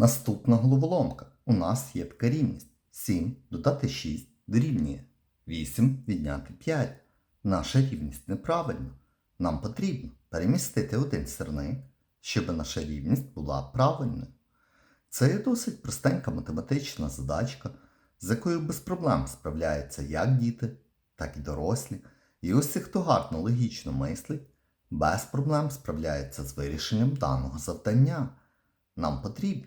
Наступна головоломка. У нас є така рівність. 7 додати 6 дорівнює. 8 відняти 5. Наша рівність неправильна. Нам потрібно перемістити один сирник, щоб наша рівність була правильною. Це є досить простенька математична задачка, з якою без проблем справляються як діти, так і дорослі. І усі, хто гарно логічно мислить, без проблем справляється з вирішенням даного завдання. Нам потрібно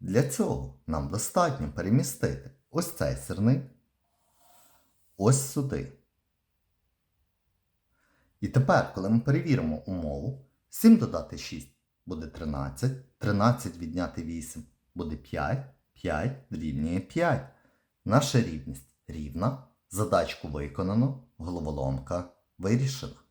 Для цього нам достатньо перемістити ось цей сирник ось сюди. І тепер, коли ми перевіримо умову, 7 додати 6 буде 13, 13 відняти 8 буде 5, 5 дорівнює 5. Наша рівність рівна, задачку виконано, головоломка вирішена.